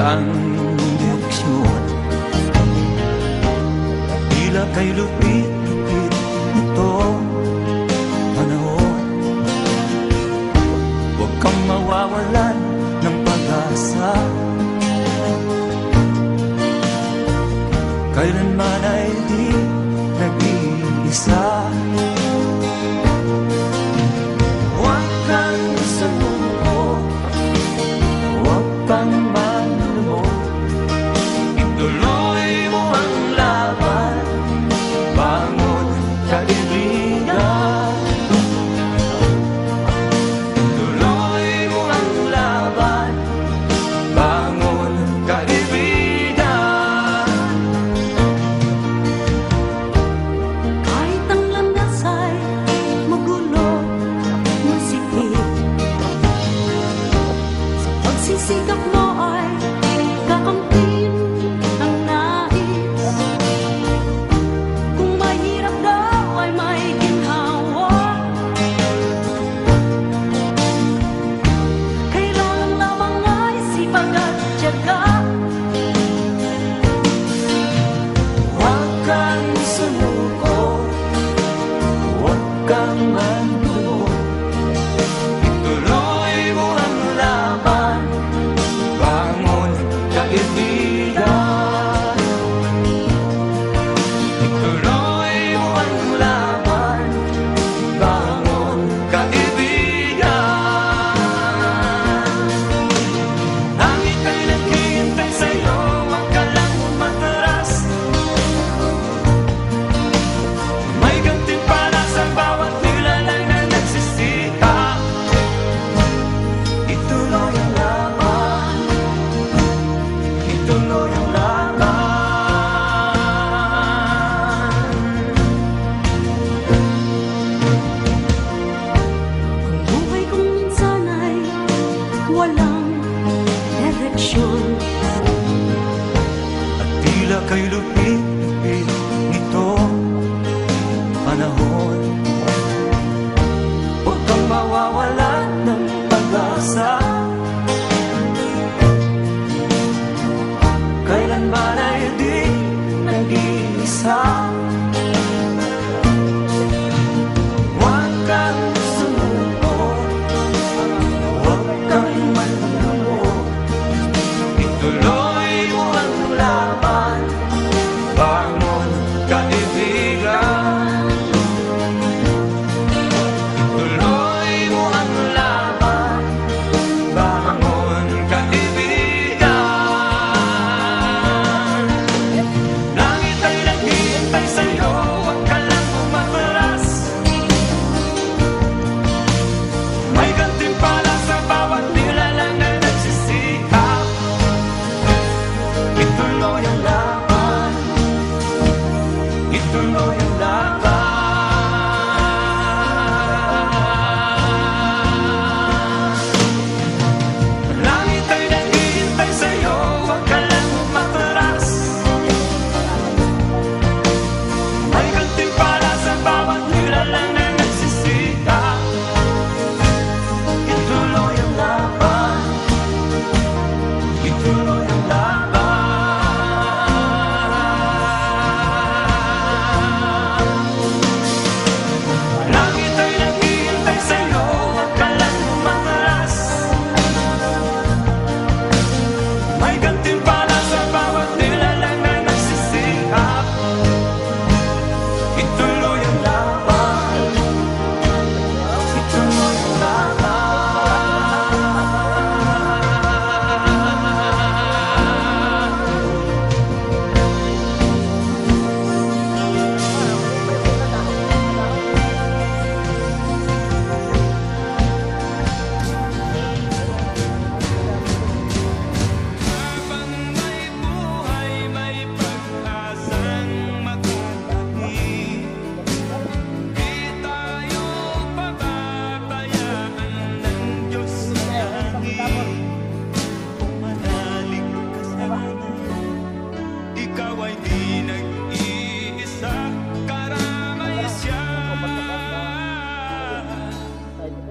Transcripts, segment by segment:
ang direksyon Tila kay lupit-lupit ito panahon. Huwag kang mawawalan ng pag-asa. Kailanman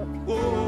Oh.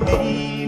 with.